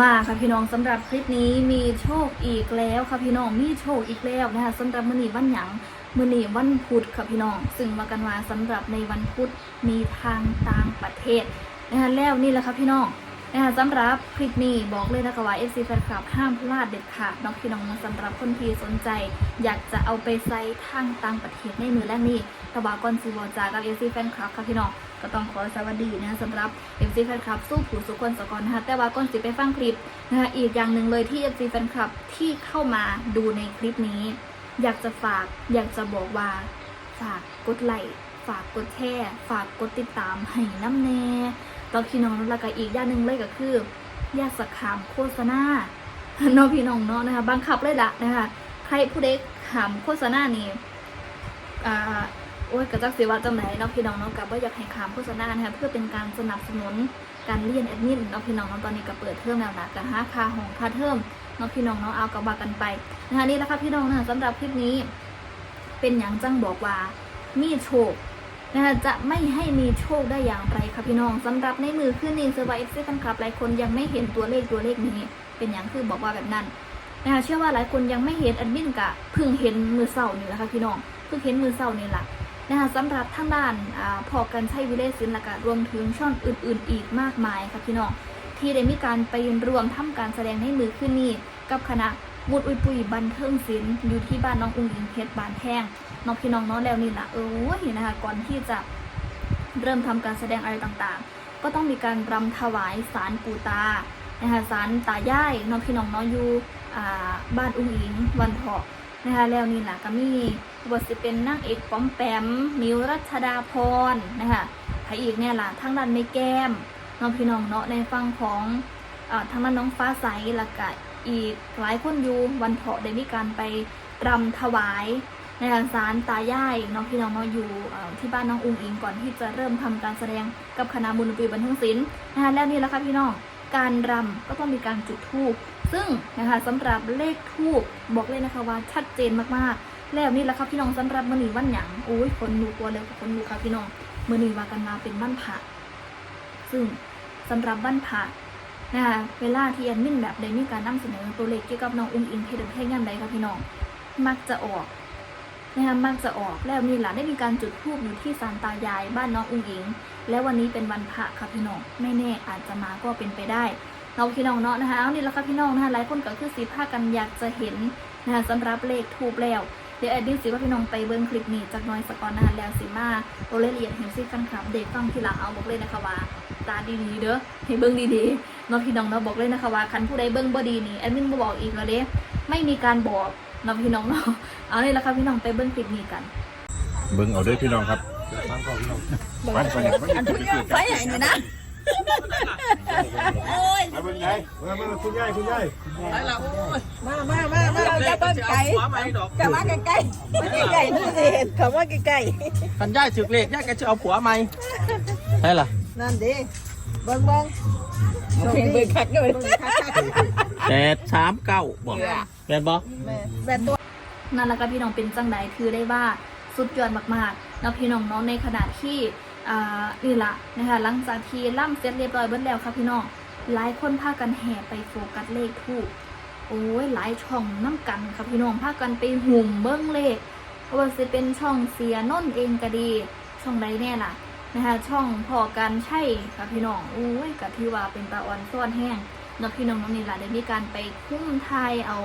มาค่ะพี่น้องสำหรับคลิปนี้มีโชคอีกแล้วค่ะพี่น้องมีโชคอีกแล้วนะคะสำหรับมือนีวันหยังมือนีวันพุธค่ะพี่น้อง ซึ่งว่ากันว่าสำหรับในวันพุธมีทางต่างประเทศนะคะแล้วนี่แหละค่ะพี่น้อง นะคะสำหรับคลิปนี้บอกเลยนะคะว่า FC แฟนคลับห้ามพลาดเด็ดขาดน้องพี่น้องสำหรับคนที่สนใจ อยากจะเอาไปใส่ทางต่างประเทศในมือแรกนี้ตบาก่อนซีวอจากับ FC แฟนคลับค่ะพี่น้องก็ต้องขอสวัสดีนะคะสำหรับ FC แฟนคลับสู้ผู้สุคนสกอนนะคะแต่ว่าก่อนสิไปฟังคลิปนะคะอีกอย่างหนึ่งเลยที่ FC แฟนคลับที่เข้ามาดูในคลิปนี้ อยากจะฝากอยากจะบอกว่าฝากกดไลค์ฝากกดแชร์ฝากกดติดตามให้น้ำแน่ ตอพี่น้องแล้วก็อีกอย่างหนึ่งเลยก็คือย่าสักขามโฆษณาเน้องพี่น้องเนาะนะคะบังคับเลยละนะคะใครผู้ใดขามโฆษณานี่อ่าโอ้ยกระจักสิว่าจังไหนเนาะพี่น้องเนาะกับว่าอยากให้ขามโฆษณานะคะเพื่อเป็นการสนับสนุนการเรียนแอดมินเนาะพี่น้องเนาะตอนนี้ก็เปิดเทอมแล้วนะกันหาคาของคาเทอมเนาะพี่น้องเนาะเอากระบากันไปนะคะนี่แหละค่ะพี่น้องนะคะสำหรับคลิปนี้ เป็นอย่างจังบอกว่ามีโชค นะคะจะไม่ให้มีโชคได้อย่างไรคะพี่น้องสำหรับในมือขึ้นนี่เซอร์ไวเอฟซีกันครับหลายคนยังไม่เห็นตัวเลขตัวเลขนี้ เป็นอย่างคือบอกว่าแบบนั้นนะคะเชื่อว่าหลายคนยังไม่เห็นแอดมินกะเพิ่งเห็นมือเสาร์นี่แหละค่ะพี่น้องเพิ่งเห็นมือเสาร์นี่แหละนะคะสำหรับทางด้านอพอกันใช้วิเลศิลป์และก็รวมถึงช่องอื่น ๆ อีกมากมายค่ะพี่น้องที่ได้มีการไปรวมทำการแสดงในมือขึ้นนี้กับคณะ วุฒิอุยปุยบันเทิงศิลป์อยู่ที่บ้านน้องอุ้งอิงเพชรบานแท่งน้องพี่น้องน้องแล้วนี่แหละเออเห็นนะคะก่อนที่จะเริ่มทำการแสดงอะไรต่างๆ ก็ต้องมีการรำถวายสารปูตานะคะสารตายายน้องพี่น้องน้องอยู่บ้านอุ้งอิงวันเถาะนะคะแล้วนี่แหละก็มีบทสิเป็นนางเอกป้อมแปมมิวรัชดาพรนะคะพระเอกเนี่ยล่ะทั้งด้านไม่แก้มน้องพี่น้องเนาะในฟังของอทั้งด้านน้องฟ้าใสล้วก็ อีกหลายคนอยู่วันเถาะได้มีการไปรำถวายในทางสารตายายน้องพี่น้องเนาะอยู่ที่บ้านน้องอุงอิงก่อนที่จะเริ่มทำการแสดงกับคณะบุญปีบันทิงศิลป์นะคะแล้วนี่แหละค่ะพี่น้องการรำก็ต้องมีการจุดธูปซึ่งนะคะสำหรับเลขทูบบอกเลยนะคะว่าชัดเจนมากๆ แล้วนี่แหละครับพี่น้องสำหรับมือนีวันหยังโอ้ยคนดูกลัวเลยคนดูครับพี่น้องมือนีว่ากันมาเป็นบ้านผาซึ่งสำหรับบ้านผา นะคะเวลาที่แอดมินแบบได้มีการนำเสนอตัวเลขเกี่ยวกับน้องอุ้งอิงเพชรเพชรยันใดครับพี่น้อง มักจะออกนะคะมักจะออกแล้วนี่หละได้มีการจุดธูปอยู่ที่ศาลตายายบ้านน้องอุ้งอิง และวันนี้เป็นวันพระครับพี่น้องไม่แน่อาจจะมาก็เป็นไปได้เราพี่น้องเนาะนะคะเอานี่แหละค่ะพี่น้องนะคะหลายคนก็คือสีผ้ากันอยากจะเห็นนะคะสำหรับเลขทูบแล้วเดี๋ยวแอดดี้สิว่าพี่น้องไปเบิ้งคลิปนี้จากน้อยสกอนนะคะแล้วสิมาโอเล่ละเอียดเห็นซิกันครับเด็กฟังทีหลังเอาบอกเลยนะคะว่า ตาดีๆเด้อให้เบิ้งดีๆเนาะพี่น้องเนาะบอกเลยนะคะว่าคันผู้ใดเบิ้งบ่ดีนี่แอดมินบ่บอกอีกแล้วเด้ไม่มีการบอกเนาะพี่น้องเนาะเอานี่แหละค่ะพี่น้องไปเบิ้งคลิปนี้กัน เบิ่งเอาเด้วยพี่น้องครับไปไปเนี่ยมันจะไปเกิดไปไหนเนี่ยนะโอ้ยไปเบิ่งไงมามาคุณยายคุณยายมามามามาเราจะเบิ้งไก่จะมาใกล้ๆมาใกล้ๆนี่สิเห็นเขาว่าใกล้คันย่ายถึกเลขย่ายก็จะเอาผัวใหม่ใช่ล่ะๆ นั่นดิเบิ้งเบิ้งเบิ่งเบิ่งคักเลยแปดสามเก้าบอกแม่นบอกแม่ตัวนั่นแหละค่ะพี่น้องเป็นจังใดคือได้ว่าสุดยอดมากๆแล้วพี่น้องเนาะในขณะที่อ่านี่ละนะคะหลังจากที่ล่ำเสร็จเรียบร้อยเบิดแล้วค่ะพี่น้องหลายคนพากันแห่ไปโฟกัสเลขทูบโอ้ยหลายช่องน้ำกันค่ะพี่น้องพากันไปหุ่มเบิ้งเลขว่าจะเป็นช่องเสียนนท์เองก็ดี ช่องใดแน่ล่ะ นะคะช่องพอกันใช่ค่ะพี่น้องโอ้ยกะที่ว่าเป็นตาอ่อนซ่อนแห้งเนาะพี่น้องน้องนี่ล่ะได้มีการไปคุ้มทายเอา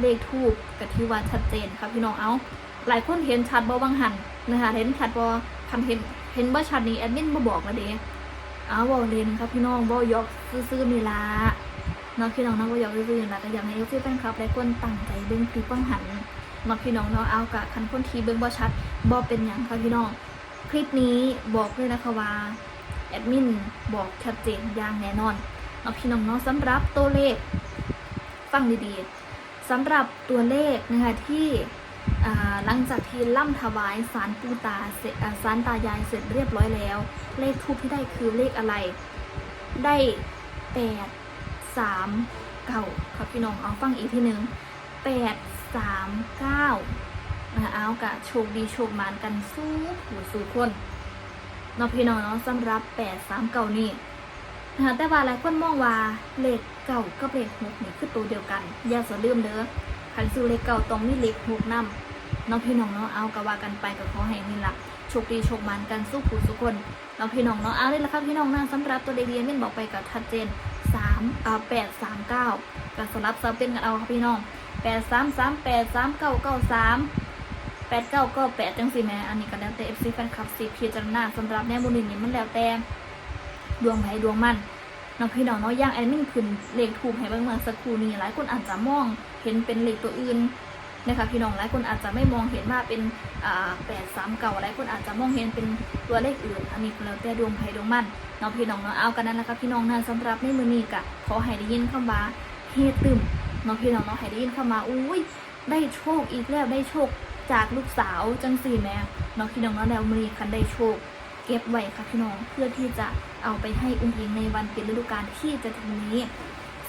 เลขทูบกับที่ว่าชัดเจนครับพี่น้องเอาหลายคนเห็นชัดบ่บางหันนะคะเห็นชัดบ่คันเห็นเห็นบ่ชัดนี่แอดมินบ่บอกมาเด้เอาบ่เลนครับพี่น้องบ่ยกซื่อๆนี่ล่ะนาะพี่น้องเนาะบ่ยกซื่อๆนี่ล่ะก็อยากให้ FC แฟนคลับหลายคนตั้งใจเบิ่งคลิปบางหันนาะพี่น้องเนาะเอากะคันคนทีเบิ่งบ่ชัดบ่เป็นหยังครับพี่น้อง คลิปนี้บอกเลยนะคะว่าแอดมินบอกชัดเจนอย่างแน่นอนเนาพี่น้องเนาะสำหรับตัวเลขฟังดีๆสำหรับตัวเลขนะคะที่หลังจากที่ล่ำถวายสารปูตาเสาสารตายายเสร็จเรียบร้อยแล้ว เลขทูปที่ได้คือเลขอะไร ได้แปดสามเก้าครับพี่น้องเอาฟังอีกทีหนึ่งแปดสามเก้า เอากะโชคดีโชคมานกันสู้ผู้สู้คนเนาะพี่น้องเนาะสำหรับแปดสามเก้านี่นะคะแต่ว่าหลายคนมองว่าเลขเก่ากับเลขหกนี่คือตัวเดียวกัน อย่าสะลืมเด้อคันซื้อเลขเก่าต้องมีเลขหกนำน้องพี่น้องเนาะเอากะว่ากันไปกับขอให้นี่ละโชคดีโชคมันกันสู้ผู้สุกคนน้องพี่น้องเนาะเอาเลยละครับพี่น้องนะสำหรับตัวเลขเรียนเม่นบอกไปกับชัดเจน3อ่า8 3 9กับสลับซับเป็นกันเอาครับพี่น้อง8 3 3 8 3 9 9 3 8 9ก็ 8จังสิแม่อันนี้ก็แล้วแต่ FC แฟนคลับสิพิจารณาสำหรับแนวบุญนี้มันแล้วแต่ดวงไผดวงมันน้องพี่น้องเนาะย่างแอดมินขึ้นเลขถูกให้เบิ่งเมื่อสักครู่นี้หลายคนอาจจะมองเห็นเป็นเลขตัวอื่นนะคะพี่น้องหลายคนอาจจะไม่มองเห็นว่าเป็นอ่าแปดสามเก่าหลายคนอาจจะมองเห็นเป็นตัวเลขอื่น อันนี้ก็แล้วแต่ดวงไผดวงมันน้องพี่น้องเนาะเอากันนั้นแหละครับพี่น้องนะสำหรับในมือนี้กะขอให้ได้ยินคำว่าเฮตึมน้องพี่น้องเนาะให้ได้ยินคำว่าอุ้ยได้โชคอีกแล้วได้โชค จากลูกสาวจังสี่แม่น้องพี่น้องนาะแล้วมือนี้คันได้โชค เก็บไว้ค่ะพี่น้องเพื่อที่จะเอาไปให้อุ้งอิงในวันปิดฤดูกาลที่จะถึงนี้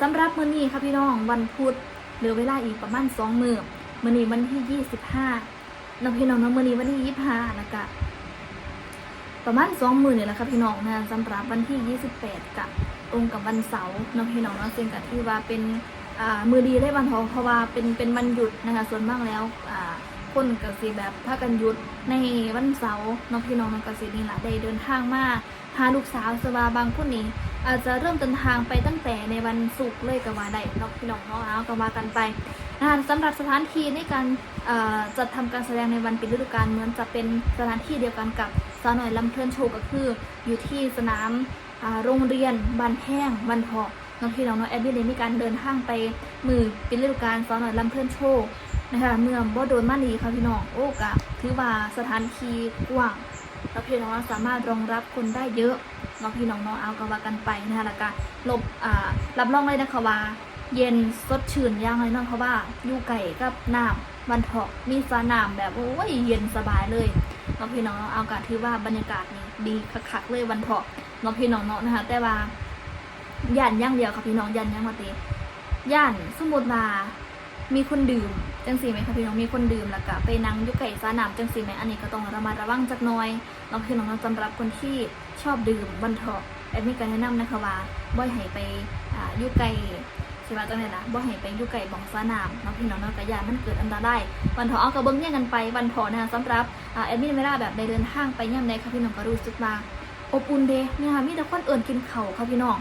สำหรับมื้อนี้ค่ะพี่น้องวันพุธเหลือเวลาอีกประมาณสองมื้อมื้อนี้วันที่ยี่สิบห้าน้องพี่น้องเนาะมื้อนี้วันที่ยี่สิบห้าแล้วก็ประมาณสองมื้อนี่แหละค่ะพี่น้องนะสำหรับวันที่ยี่สิบแปดกับตรงกับวันเสาร์น้องพี่น้องเนาะซึ่งกับที่ว่าเป็นอ่ามือดีได้วันทองเพราะว่าเป็นเป็นวันหยุดนะคะส่วนมากแล้ว คนกสิแบบพากันยุดในวันเสาร์น้องพี่น้องน้องกสินี่แหละได้เดินทางมาหาลูกสาวสวาบางคนนี้ อาจจะเริ่มเดินทางไปตั้งแต่ในวันศุกร์เลยก็ว่าได้น้องพี่น้องนาะเอาก็ว่ากันไปนะคะสำหรับสถานที่ในการจัดทำการแสดงในวันปิดฤดูกาลเหมือนจะเป็นสถานที่เดียวกันกับสาวหน่อยลำเพลินโชว์ก็คือ อยู่ที่สนามโรงเรียนบันแห้งบันทอ น้องพี่น้องเนาะแอดมินได้มีการเดินทางไปมือปิดฤดูกาลสาวหน่อยลำเพลินโชว์นะคะเมื่อบ่โดนมานีค่ะพี่น้องโอ้กะถือว่าสถานที่กว้างแล้วพี่น้องสามารถรองรับคนได้เยอะน้องพี่น้องน้องเอากะว่ากันไปนะคะแล้วก็ลบอ่ารับรองเลยนะคะว่าเย็นสดชื่นย่างเลยเนาะเพราะว่าอยู่ไก่กับน้ำวันเถาะมีฟ้าน้ำแบบโอ้ยเย็นสบายเลยน้องพี่น้องเนาะเอากะถือว่าบรรยากาศนี่ดีคักๆเลยวันเถาะน้องพี่น้องเนาะนะคะแต่ว่า ย่านย่างเดียวค่ะพี่น้องย่านย่างว่าติย่านสมมติว่ามีคนดื่มจังสีไหมคะพี่น้องมีคนดื่มแล้วก็ไปนั่งยุไก่ซาหนามจังสีไหมอันนี้ก็ต้องระมัดระวังจักหน่อยน้องพี่น้องสำหรับคนที่ชอบดื่มบันเทาะแอดมินก็แนะนำนะคะว่าบ่อยให้ไปยุไก่ใช่ไหมจังไหนะบ่ให้ไปยุไก่บองซาหนามน้องพี่น้องเนาะกระยานมันเกิดอันตรายบันเทาะเอากระเบื้องเนี่ยกันไปบันเทาะนะคะสำหรับแอดมินเวลาแบบได้เดินทางไปย่ำใดค่ะพี่น้องก็รู้สึกว่าอบอุ่นเดะเนี่ยค่ะมีแต่คนเอิ่นกินเข่าค่ะพี่น้อง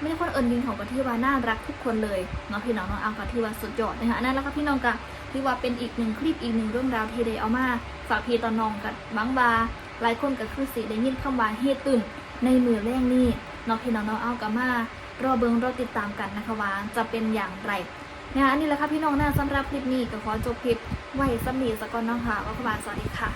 ไม่ได้คนเอิญดินของกะที่ว่าน่ารักทุกคนเลยเนาะพี่น้องนาะเอากะที่ว่าสุดยอดนะคะนั่นแล้วก็พี่น้องกะที่ว่าเป็นอีกหนึ่งคลิปอีกหนึ่งเรื่องราวที่ได้เอามาฝากพี่ตอนน้องกับบางบาหลายคนก็คือสิได้ยินคำว่าเฮตุนในมือแรกนี่เนาะพี่น้องนาะเอากะมารอเบิงรอติดตามกันนะคะว่าจะเป็นอย่างไรนะคะอันนี้แหละค่ะพี่น้องนะสำหรับคลิปนี้ก็ขอจบคลิปไว้สำนีสกอนน้องค่ะว่าขบาสวัสดีค่ะ